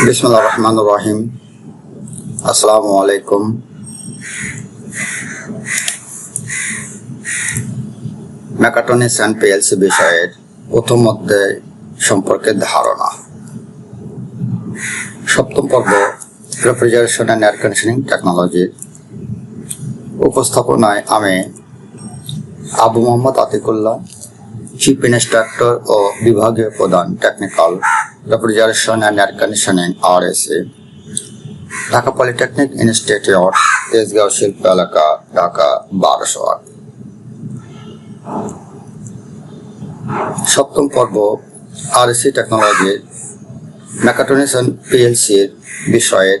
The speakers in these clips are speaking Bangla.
বিসমুল্লাহ রহমান রহিম আসসালামু আলাইকুম ম্যাকাটনিক্স অ্যান্ড পিএলসি বিষয়ের প্রথম অধ্যায় সম্পর্কে ধারণা। সপ্তম পর্ব রেফ্রিজারেশন অ্যান্ড এয়ার কন্ডিশনিং টেকনোলজির উপস্থাপনায় আমি আবু মোহাম্মদ আতিকুল্লাহ চিফ ইনস্ট্রাক্টর ও বিভাগীয় প্রধান টেকনিক্যাল অ্যান্ড এয়ার কন্ডিশনিং আর ঢাকা পলিটেকনিক ইনস্টিটিউট তেজগাঁও শিল্প এলাকা ঢাকা বারোশো সপ্তম পর্ব আর আরএসি টেকনোলজির ম্যাকাটনিশন পিএলসির বিষয়ে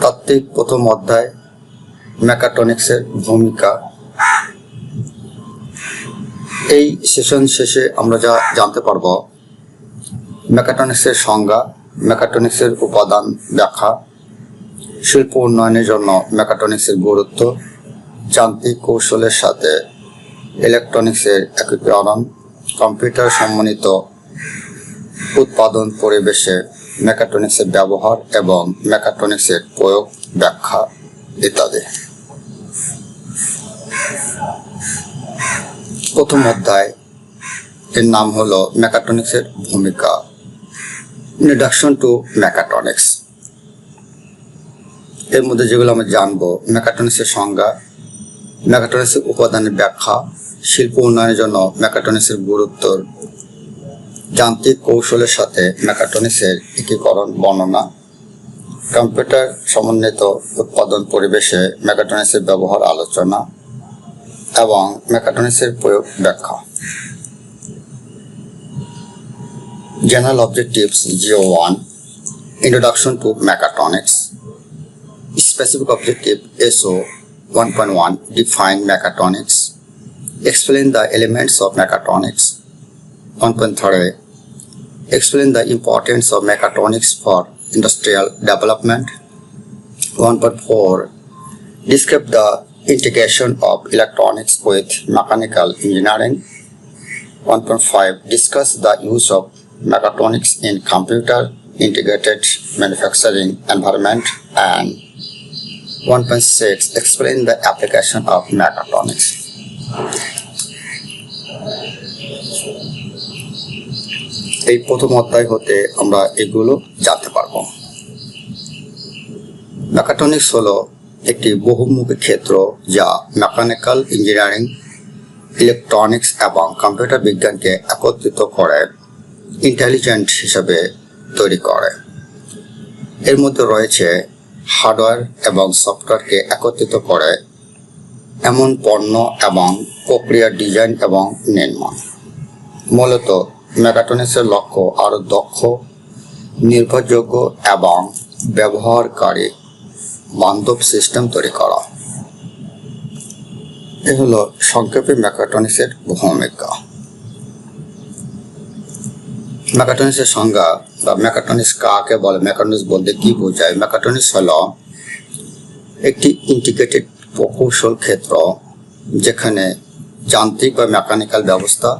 তাত্ত্বিক প্রথম অধ্যায় ম্যাকাটনিক্সের ভূমিকা। এই সেশন শেষে আমরা যা জানতে পারব মেকাট্রনিক্সের সংজ্ঞা মেকাট্রনিক্সের উপাদান ব্যাখ্যা, শিল্প উন্নয়নের জন্য মেকাট্রনিক্সের গুরুত্ব, যান্ত্রিক কৌশলের সাথে ইলেকট্রনিক্সের একীকরণ, কম্পিউটার সম্মানিত উৎপাদন পরিবেশে মেকাট্রনিক্সের ব্যবহার এবং মেকাট্রনিক্সের প্রয়োগ ব্যাখ্যা ইত্যাদি। প্রথম অধ্যায়, এর নাম হলো মেকাট্রনিক্সের ভূমিকা। ইন্ট্রোডাকশন টু মেকাট্রনিক্স এর মধ্যে যেগুলো আমরা জানব মেকাট্রনিক্সের সংজ্ঞা মেকাট্রনিক্সের উপাদানের ব্যাখ্যা, শিল্প উন্নয়নের জন্য মেকাট্রনিক্সের গুরুত্ব যান্ত্রিক কৌশলের সাথে মেকাট্রনিক্সের একীকরণ বর্ণনা। কম্পিউটার সমন্বিত উৎপাদন পরিবেশে মেকাট্রনিক্সের ব্যবহার আলোচনা এবং মেকাট্রনিক্সের প্রয়োগ ব্যাখ্যা। General Objectives GO1 Introduction to Mechatronics. Specific Objective SO 1.1 Define Mechatronics. Explain the elements of mechatronics. 1.3 Explain the importance of mechatronics for industrial development. 1.4 Describe the integration of electronics with mechanical engineering. 1.5 Discuss the use of mechatronics in computer integrated manufacturing environment and 1.6 explain the application of mechatronics এই প্রথম অধ্যায় হতে আমরা এগুলো জানতে পারব মেকাট্রনিক্স হলো একটি বহুমুখী ক্ষেত্র যা মেকানিক্যাল ইঞ্জিনিয়ারিং ইলেকট্রনিক্স এবং কম্পিউটার বিজ্ঞানকে একত্রিত করে ইন্টেলিজেন্ট হিসেবে তৈরি করে। এর মধ্যে রয়েছে হার্ডওয়্যার এবং সফটওয়্যারকে একত্রিত করে এমন পণ্য এবং প্রক্রিয়ার ডিজাইন এবং নির্মাণ। মূলত মেকাট্রনিক্সের লক্ষ্য আরও দক্ষ, নির্ভরযোগ্য এবং ব্যবহারকারী বান্ধব সিস্টেম তৈরি করা। এ হলো সংক্ষেপে মেকাট্রনিক্সের ভূমিকা। মেকাট্রনিক্সের সংজ্ঞা বা মেকাট্রনিক্স কাকে বলে মেকাট্রনিক্স বলতে কি বোঝায়? মেকাট্রনিক্স হলো একটি ইন্টিগ্রেটেড প্রকৌশল ক্ষেত্র যেখানে যান্ত্রিক বা মেকানিক্যাল ব্যবস্থা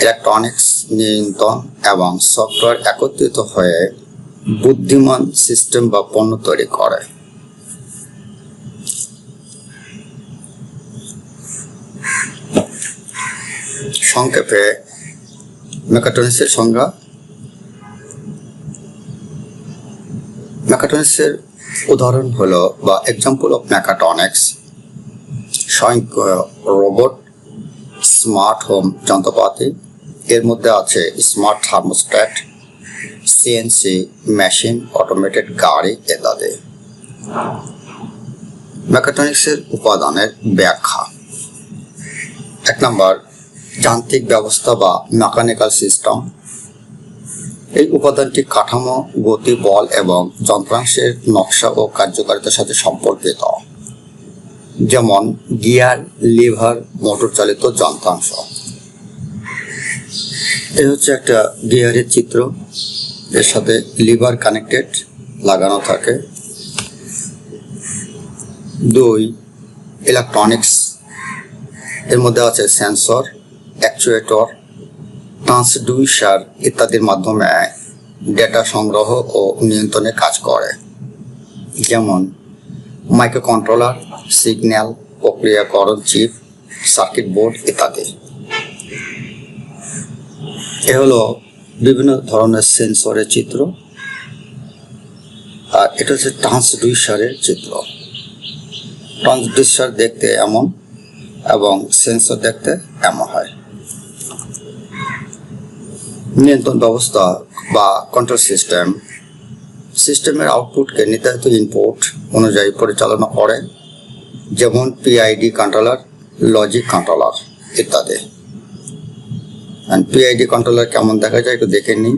ইলেকট্রনিক্স নিয়ন্ত্রণ এবং সফটওয়্যার একত্রিত হয়ে বুদ্ধিমান সিস্টেম বা পণ্য তৈরি করে। সংক্ষেপে মেকাট্রনিক্সের সংজ্ঞা। মেকাট্রনিক্সের উদাহরণ হলো বা এক্সাম্পল অফ মেকাট্রনিক্স স্বয়ংক্রিয় রোবট স্মার্ট হোম যন্ত্রপাতি। এর মধ্যে আছে smart thermostat CNC machine automated গাড়ি ইত্যাদি। মেকাট্রনিক্সের উপাদানের ব্যাখ্যা। এক নম্বর যান্ত্রিক ব্যবস্থা বা মেকানিক্যাল সিস্টেম এই উপাদানটি কাঠামো, গতি, বল এবং যন্ত্রাংশের নকশা ও কার্যকারিতার সাথে সম্পর্কিত। যেমন গিয়ার, লিভার মোটর চালিত যন্ত্রাংশ। এই হচ্ছে একটা গিয়ারের চিত্র। এর সাথে লিভার কানেক্টেড লাগানো থাকে। দুই ইলেকট্রনিক্স এর মধ্যে আছে সেন্সর অ্যাকচুয়েটর ট্রান্সডিউসার ইত্যাদির মাধ্যমে ডেটা সংগ্রহ ও নিয়ন্ত্রণে কাজ করে। যেমন, মাইক্রোকন্ট্রোলার, সিগন্যাল, প্রক্রিয়াকরণ চিপ, সার্কিট বোর্ড ইত্যাদি। এ হলো বিভিন্ন ধরনের সেন্সরের চিত্র। আর এটা হচ্ছে ট্রান্সডিউসারের চিত্র। ট্রান্সডিউসার দেখতে এমন এবং সেন্সর দেখতে এমন হয়। নিয়ন্ত্রণ ব্যবস্থা বা কন্ট্রোল সিস্টেম সিস্টেমের আউটপুটকে নির্ধারিত ইনপুট অনুযায়ী পরিচালনা করে, যেমন পিআইডি কন্ট্রোলার লজিক কন্ট্রোলার ইত্যাদি। পিআইডি কন্ট্রোলার কেমন দেখা যায় একটু দেখে নিই।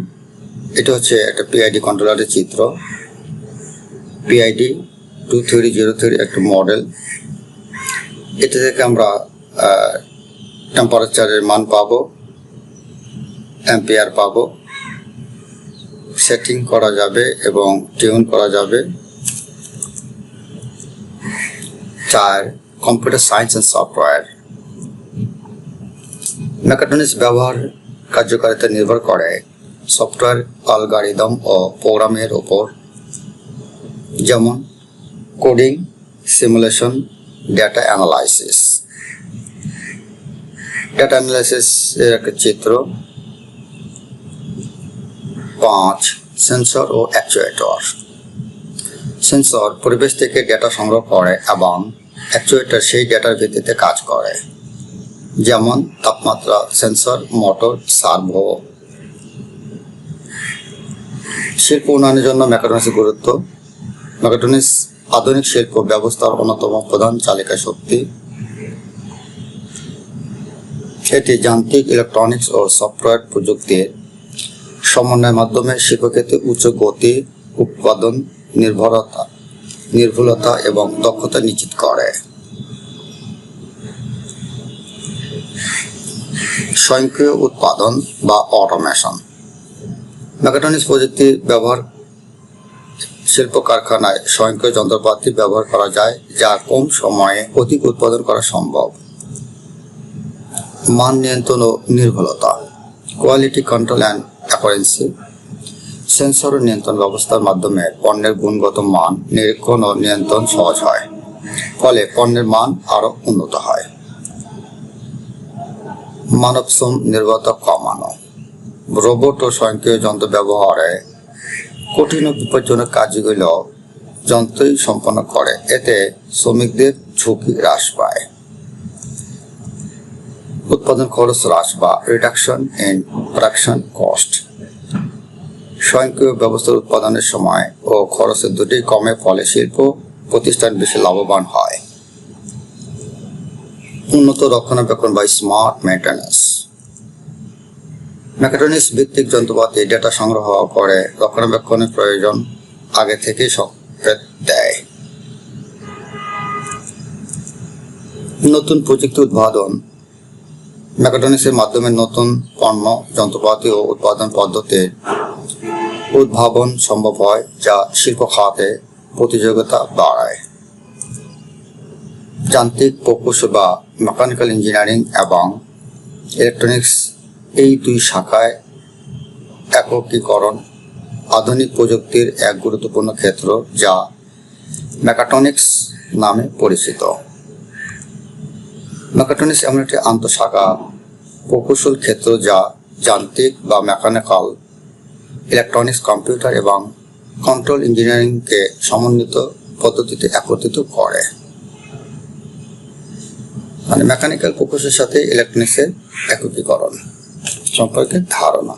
এটা হচ্ছে একটা পিআইডি কন্ট্রোলারের চিত্র। PID two three zero three একটা মডেল এটা থেকে আমরা টেম্পারেচারের মান পাবো। অ্যাম্পিয়ার পাবো। সেটিং করা যাবে এবং টিউন করা যাবে। চার computer science and software mechatronics ব্যবহার কার্যকারিতা নির্ভর করে সফটওয়্যার অ্যালগারিদম ও প্রোগ্রামের ওপর। যেমন coding simulation data analysis data analysis এর একটা চিত্র। পাঁচ সেন্সর ও অ্যাকচুয়েটর সেন্সর পরিবেশ থেকে ডেটা সংগ্রহ করে এবং অ্যাকচুয়েটর সেই ডেটার ভিত্তিতে কাজ করে। যেমন তাপমাত্রা সেন্সর মোটর সার্ভো শিল্প উন্নয়নের জন্য মেকাট্রনিক্সের গুরুত্ব। মেকাট্রনিক্স আধুনিক শিল্প ব্যবস্থার অন্যতম প্রধান চালিকা শক্তি। এটি যান্ত্রিক ইলেকট্রনিক্স ও সফটওয়্যার প্রযুক্তির সমন্বয়ের মাধ্যমে শিল্পক্ষেত্রে উচ্চ গতি, উৎপাদন, নির্ভরতা, নির্ভুলতা এবং দক্ষতা নিশ্চিত করে। স্বয়ংক্রিয় উৎপাদন বা অটোমেশন। মেকাট্রনিক্স প্রযুক্তির ব্যবহার শিল্প কারখানায় স্বয়ংক্রিয় যন্ত্রপাতি ব্যবহার করা যায়, যা কম সময়ে অধিক উৎপাদন করা সম্ভব। মান নিয়ন্ত্রণ ও নির্ভুলতা। কোয়ালিটি কন্ট্রোল অ্যান্ড অ্যাপারেন্সি সেন্সর নিয়ন্ত্রণ ব্যবস্থার মাধ্যমে পণ্যের গুণগত মান, নিরীক্ষণ ও নিয়ন্ত্রণ সহজ হয়। ফলে পণ্যের মান আরও উন্নত হয়। মানব শ্রম নির্ভরতা কমানো। রোবট ও স্বয়ংক্রিয় যন্ত্র ব্যবহারে কঠিন ও বিপজ্জনক কাজগুলো যন্ত্রই সম্পন্ন করে। এতে শ্রমিকদের ঝুঁকি হ্রাস পায়। উৎপাদন খরচ হ্রাস বা রিডাকশন ইন প্রোডাকশন কস্ট স্বয়ংক্রিয় ব্যবস্থার উৎপাদনের সময় ও খরচের দুটি কমে ফলে শিল্প প্রতিষ্ঠান বেশি লাভবান হয়। উন্নত রক্ষণাবেক্ষণ বা স্মার্ট মেনটেন্যান্স মেকাট্রনিক্স ভিত্তিক যন্ত্রপাতি ডেটা সংগ্রহ করে রক্ষণাবেক্ষণের প্রয়োজন আগে সংকেত দেয়। নতুন প্রযুক্তি উদ্ভাবন মেকাট্রনিক্সের মাধ্যমে নতুন পণ্য, যন্ত্রপাতি ও উৎপাদন পদ্ধতির উদ্ভাবন সম্ভব হয়, যা শিল্প খাতে প্রতিযোগিতা বাড়ায়। যান্ত্রিক প্রকৌশল বা মেকানিক্যাল ইঞ্জিনিয়ারিং এবং ইলেকট্রনিক্স এই দুই শাখায় একীকরণ আধুনিক প্রযুক্তির এক গুরুত্বপূর্ণ ক্ষেত্র, যা মেকাট্রনিক্স নামে পরিচিত। মেকাট্রনিক্স এমন একটি আন্তঃশাখা প্রকৌশল ক্ষেত্র যা যান্ত্রিক বা মেকানিক্যাল ইলেকট্রনিক্স, কম্পিউটার এবং কন্ট্রোল ইঞ্জিনিয়ারিংকে সমন্বিত পদ্ধতিতে একত্রিত করে। মানে মেকানিক্যাল প্রকৌশলের সাথে ইলেকট্রনিক্সের একীকরণ সম্পর্কে ধারণা।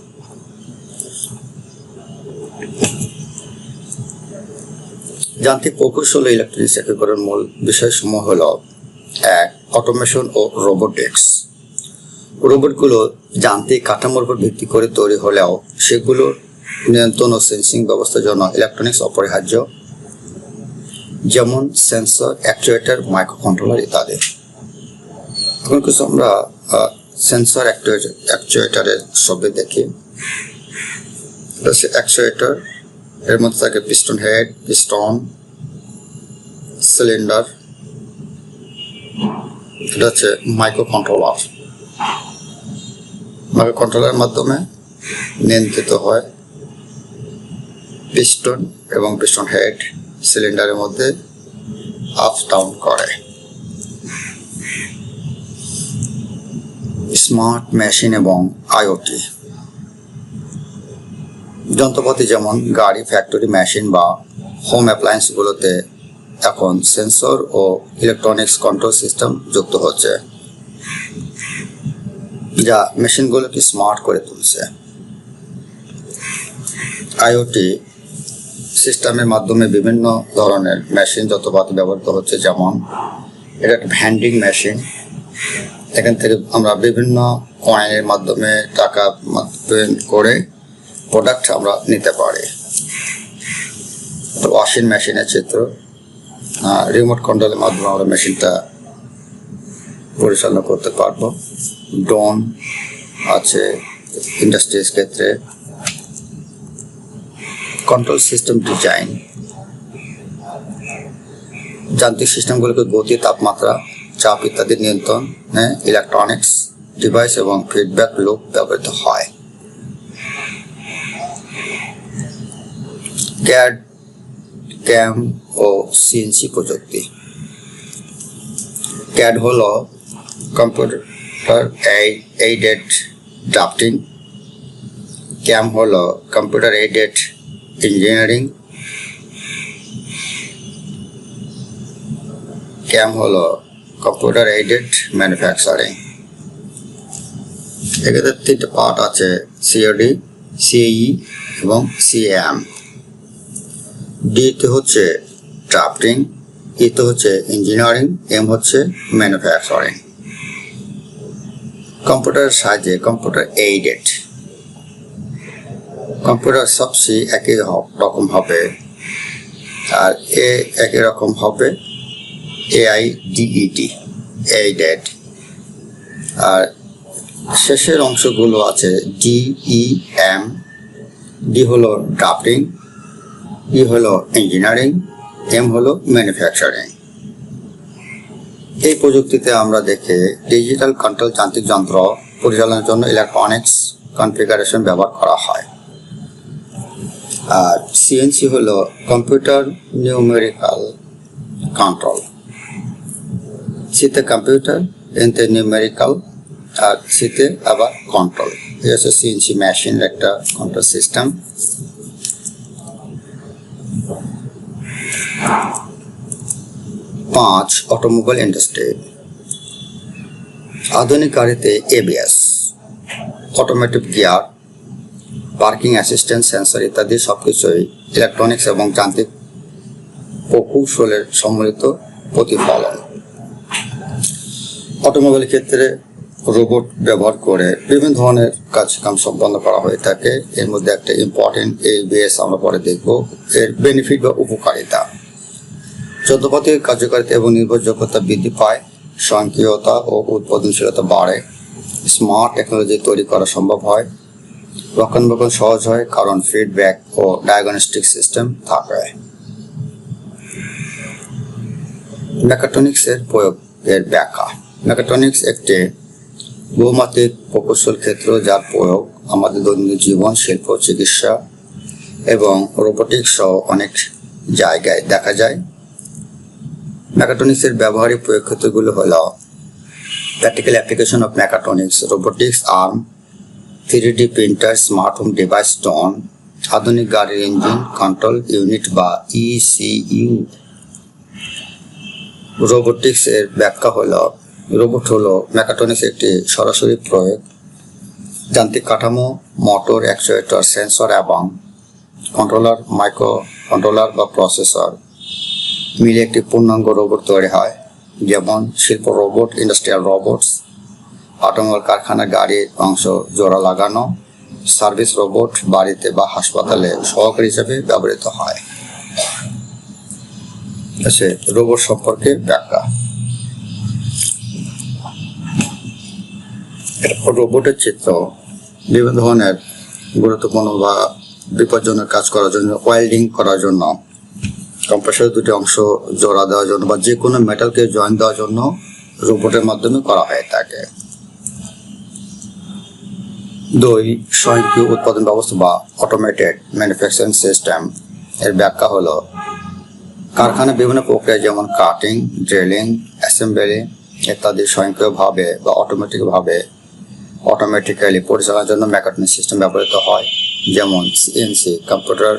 যান্ত্রিক প্রকৌশল ইলেকট্রনিক্স একীকরণ মূল বিষয়সমূহ হল, এক, অটোমেশন ও রোবোটিক্স। রোবটগুলো যান্ত্রিক কাঠামোর উপর ভিত্তি করে তৈরি হলেও সেগুলোর নিয়ন্ত্রণ ও সেন্সিং ব্যবস্থার জন্য ইলেকট্রনিক্স অপরিহার্য, যেমন সেন্সর অ্যাকচুয়েটার মাইক্রোকন্ট্রোলার ইত্যাদি। এখন কিছু আমরা সেন্সর অ্যাকচুয়েটারের শব্দে দেখি। অ্যাকচুয়েটার এর মধ্যে থাকে পিস্টন হেড পিস্টন সিলিন্ডার এটা হচ্ছে মাইক্রো কন্ট্রোলার মাইক্রো কন্ট্রোলের মাধ্যমে নিয়ন্ত্রিত হয়। পিস্টন এবং পিস্টন হেড সিলিন্ডারের মধ্যে আপ ডাউন করে। স্মার্ট মেশিন এবং আইওটি যন্ত্রপাতি যেমন গাড়ি ফ্যাক্টরি মেশিন বা হোম অ্যাপ্লায়েন্সগুলোতে এখন সেন্সর ও ইলেকট্রনিক্স কন্ট্রোল সিস্টেম যুক্ত হচ্ছে। যা মেশিনগুলোকে স্মার্ট করে তুলছে। আইওটি সিস্টেমের মাধ্যমে বিভিন্ন ধরনের মেশিন যন্ত্রপাতি ব্যবহৃত হচ্ছে, যেমন এটা একটা ভ্যান্ডিং মেশিন এখান থেকে আমরা বিভিন্ন কয়েনের মাধ্যমে টাকা করে প্রোডাক্ট আমরা নিতে পারি। ওয়াশিং মেশিনের চিত্র। রিমোট কন্ট্রোলের মাধ্যমে আমরা মেশিনটা পরিচালনা করতে পারব। ড্রোন আছে ইন্ডাস্ট্রিজ ক্ষেত্রে। Control system design. যান্ত্রিক সিস্টেমগুলোকে গতি, তাপমাত্রা, চাপ ইত্যাদি নিয়ন্ত্রণ ইলেকট্রনিক্স ডিভাইস এবং ফিডব্যাক লুপ ব্যবহৃত হয়। ক্যাড ক্যাম ও সিএনসি প্রযুক্তি। ক্যাড হলো কম্পিউটার এইডেড ড্রাফটিং ক্যাম হলো কম্পিউটার এইডেড ইঞ্জিনিয়ারিং ক্যাম হলো কম্পিউটার এইডেড ম্যানুফ্যাকচারিং এক্ষেত্রে তিনটে পার্ট আছে সিওডি সিই এবং সিএম ডিতে হচ্ছে ড্রাফটিং ইতে হচ্ছে ইঞ্জিনিয়ারিং এম হচ্ছে ম্যানুফ্যাকচারিং কম্পিউটারের সাহায্যে, কম্পিউটার এইডেড কম্পিউটার সবসি একই রকম হবে। আর এ একই রকম হবে এআই ডিইটি এইডেড আর শেষের অংশগুলো আছে ডিই এম ডি হলো ড্রাফটিং ই হলো ইঞ্জিনিয়ারিং এম হলো ম্যানুফ্যাকচারিং এই প্রযুক্তিতে আমরা দেখে ডিজিটাল কন্ট্রোল যান্ত্রিক যন্ত্র পরিচালনার জন্য ইলেকট্রনিক্স কনফিগারেশন ব্যবহার করা হয়। আর সিএনসি হলো কম্পিউটার নিউমেরিক্যাল কন্ট্রোল সিতে কম্পিউটার এনতে নিউমেরিক্যাল আর সিতে আবার কন্ট্রোল এই হচ্ছে সিএনসি মেশিন একটা কন্ট্রোল সিস্টেম পাঁচ অটোমোবাইল ইন্ডাস্ট্রি আধুনিক গাড়িতে ABS automatic gear parking assistant sensor ইত্যাদি সব কিছুই ইলেকট্রনিক্স এবং যান্ত্রিক প্রকৌশলের সম্মিলিত প্রতিফলন। অটোমোবাইল ক্ষেত্রে রোবট ব্যবহার করে বিভিন্ন ধরনের কাজকাম সম্পন্ন করা হয়ে থাকে। এর মধ্যে একটা ইম্পর্টেন্ট এবিএস আমরা পরে দেখব। এর বেনিফিট বা উপকারিতা। যন্ত্রপাতির কার্যকারিতা এবং নির্ভরযোগ্যতা বৃদ্ধি পায়, স্বয়ংক্রিয়তা ও উৎপাদনশীলতা বাড়ে। স্মার্ট টেকনোলজি তৈরি করা সম্ভব হয়। রক্ষণাবেক্ষণ সহজ হয়, কারণ ফিডব্যাক ও ডায়াগনস্টিক সিস্টেম থাকে। মেকাট্রনিক্সের প্রয়োগের ব্যাখ্যা। মেকাট্রনিক্স একটি বহুমাত্রিক প্রকৌশল ক্ষেত্র যার প্রয়োগ আমাদের দৈনন্দিন জীবন, শিল্প, চিকিৎসা এবং রোবোটিক্স সহ অনেক জায়গায় দেখা যায়। মেকাট্রনিক্সের ব্যবহারিক প্রয়োগ ক্ষেত্রগুলো হল practical application of mechatronics robotics arm three D printer smart home device stone আধুনিক গাড়ির ইঞ্জিন কন্ট্রোল ইউনিট বা ইসিইউ রোবোটিক্স এর ব্যাখ্যা হলো রোবট হলো মেকাট্রনিক্স একটি সরাসরি প্রয়োগ, যান্ত্রিক কাঠামো মোটর অ্যাকচুয়েটর সেন্সর এবং কন্ট্রোলার মাইক্রো কন্ট্রোলার বা প্রসেসর মিলে একটি পূর্ণাঙ্গ রোবট তৈরি হয়, যেমন শিল্প রোবট ইন্ডাস্ট্রিয়াল রোবটস অটোমোবাইল কারখানা গাড়ির অংশ জোড়া লাগানো সার্ভিস রোবট বাড়িতে বা হাসপাতালে সহকারী হিসেবে ব্যবহৃত হয়। আছে রোবট সম্পর্কে ব্যাখ্যা। রোবটের চিত্র, বিভিন্ন ধরনের গুরুত্বপূর্ণ বা বিপজ্জনক কাজ করার জন্য ওয়েল্ডিং করার জন্য। কম্প্রেসারের দুটি অংশ জোড়া দেওয়ার জন্য বা যে কোনো মেটালকে জয়েন দেওয়ার জন্য রোবটের মাধ্যমে করা হয়ে থাকে। দুই, স্বয়ংক্রিয় উৎপাদন ব্যবস্থা বা অটোমেটেড ম্যানুফ্যাকচারিং সিস্টেম এর ব্যাখ্যা হলো কারখানায় বিভিন্ন প্রক্রিয়া যেমন কাটিং ড্রিলিং অ্যাসেম্বলি ইত্যাদি স্বয়ংক্রিয়ভাবে বা অটোমেটিকভাবে অটোমেটিক্যালি পরিচালনার জন্য মেকাট্রনিক সিস্টেম ব্যবহৃত হয়, যেমন CNC computer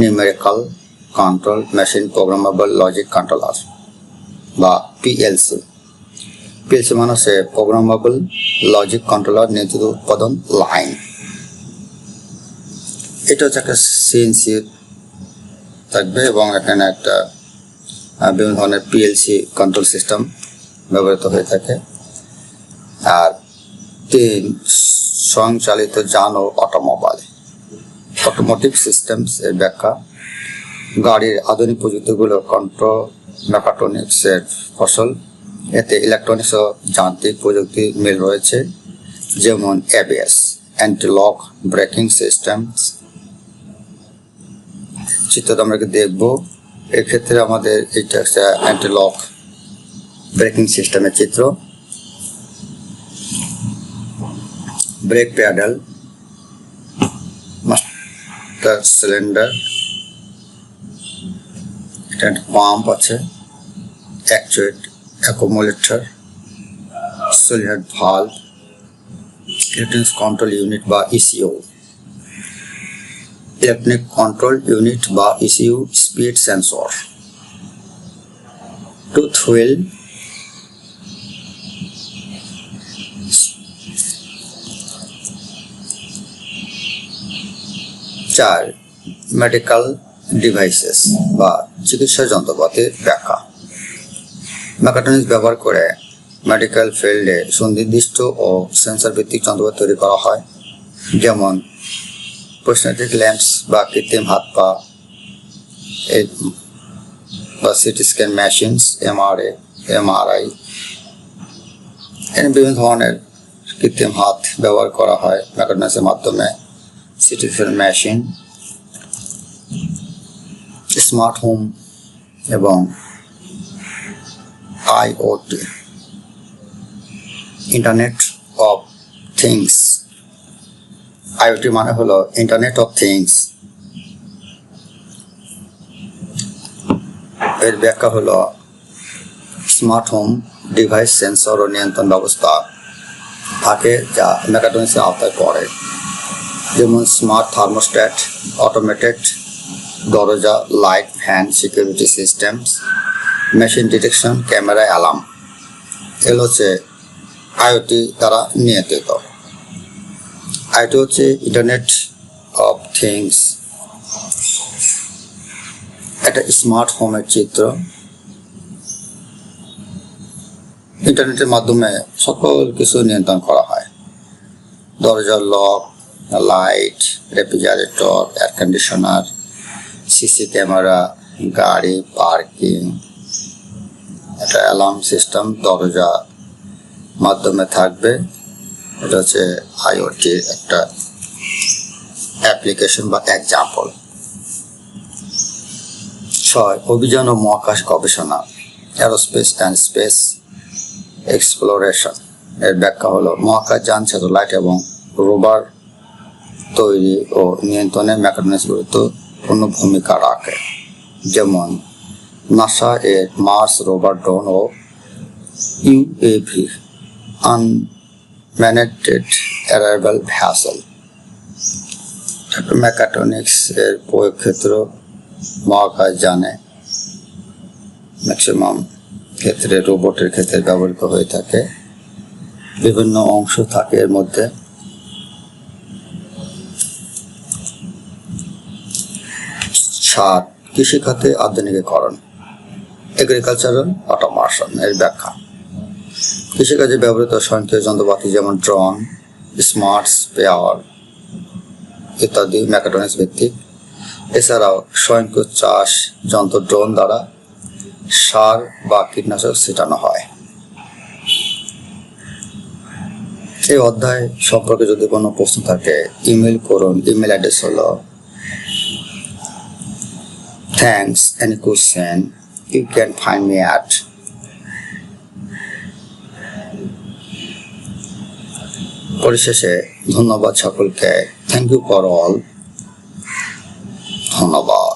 numerical control machine programmable logic controller বা পিএলসি পিএলসি মানে হচ্ছে প্রোগ্রামেবল লজিক কন্ট্রোলার নিয়ন্ত্রিত উৎপাদন লাইন এটা হচ্ছে একটা সিএনসি থাকবে এবং এখানে একটা বিভিন্ন ধরনের পিএলসি কন্ট্রোল সিস্টেম ব্যবহৃত হয়ে থাকে। আর তিন, স্বয়ংচালিত যান ও অটোমোবাইল অটোমোটিভ সিস্টেমস এর ব্যাখ্যা। গাড়ির আধুনিক প্রযুক্তিগুলো কন্ট্রোল মেকাট্রনিক্সের ফসল। এতে ইলেকট্রনিক্স ও যান্ত্রিক প্রযুক্তির মিল রয়েছে, যেমন এবিএস অ্যান্টিলক ব্রেকিং সিস্টেমস চিত্রটা আমরা দেখব। এক্ষেত্রে আমাদের এটা একটা অ্যান্টিলক ব্রেকিং সিস্টেমের চিত্র। ব্রেক প্যাডেল মাস্টার সিলিন্ডার এটা পাম্প আছে actuate accumulator solid valve electronics control unit বা ইসিও ইলেকট্রনিক কন্ট্রোল ইউনিট বা ECU speed sensor tooth wheel চার মেডিকেল ডিভাইসেস বা চিকিৎসা যন্ত্রপাতির ব্যাখ্যা। ম্যাকাটনিক্স ব্যবহার করে মেডিকেল ফিল্ডে সুনির্দিষ্ট ও সেন্সর ভিত্তিক যন্ত্রপাতি তৈরি করা হয়, যেমন প্রোস্টেটিক ল্যাম্পস বা কৃত্রিম হাত পা বা CT scan machines MRA MRI এখানে বিভিন্ন ধরনের কৃত্রিম হাত ব্যবহার করা হয় ম্যাকাটনিক্সের মাধ্যমে। CT scan machine smart home এবং IoT internet of things IoT মানে হলো ইন্টারনেট অফ থিংস এর ব্যাখ্যা হলো স্মার্ট হোম ডিভাইস সেন্সর ও নিয়ন্ত্রণ ব্যবস্থা থাকে যা মেকাট্রনিক্সের আওতায় পড়ে। যেমন স্মার্ট থার্মোস্ট্যাট অটোমেটেড দরজা light fan security systems machine detection camera alarm এগুলো হচ্ছে আইওটি দ্বারা নিয়ন্ত্রিত। আইটি হচ্ছে ইন্টারনেট অফ থিংস একটা স্মার্ট হোমের চিত্র। ইন্টারনেটের মাধ্যমে সকল কিছু নিয়ন্ত্রণ করা হয়। দরজার lock light refrigerator air conditioner CC camera গাড়ি পার্কিং একটা অ্যালার্ম সিস্টেম দরজা মাধ্যমে থাকবে। এটা হচ্ছে আইওটির একটা অ্যাপ্লিকেশন বা এক্সাম্পল ছয়, অভিযান ও মহাকাশ গবেষণা অ্যারোস্পেস অ্যান্ড স্পেস এক্সপ্লোরেশন এর ব্যাখ্যা হলো, মহাকাশ যান স্যাটেলাইট এবং রোবার তৈরি ও নিয়ন্ত্রণে মেকানিক্স গুরুত্বপূর্ণ ভূমিকা রাখে। যেমন, নাসা এর মার্স রোবার ড্রোন ও UAV unmanned arrival vessel. Mechatronics এর প্রয়োগ ক্ষেত্র মহাকাশ জানে। ম্যাক্সিমাম ক্ষেত্রে রোবটের ক্ষেত্রে ব্যবহৃত হয়ে থাকে। বিভিন্ন অংশ থাকে এর মধ্যে। সাত কৃষিখাতে আধুনিকীকরণ এগ্রিকালচারাল অটোমেশন এর ব্যাখ্যা। কৃষিকাজে ব্যবহৃত স্বয়ংক্রিয় যন্ত্রপাতি যেমন ড্রোন, স্মার্ট স্পেয়ার ইত্যাদি মেকাট্রনিক্স ভিত্তিক। এছাড়াও স্বয়ংক্রিয় চাষ যন্ত্র ড্রোন দ্বারা সার বা কীটনাশক ছিটানো হয়। এই অধ্যায় সম্পর্কে যদি কোনো প্রশ্ন থাকে ইমেল করুন। ইমেল অ্যাড্রেস হলো thanks any question you can find me at পরিশেষে ধন্যবাদ সকলকে। থ্যাংক ইউ ফর অল ধন্যবাদ।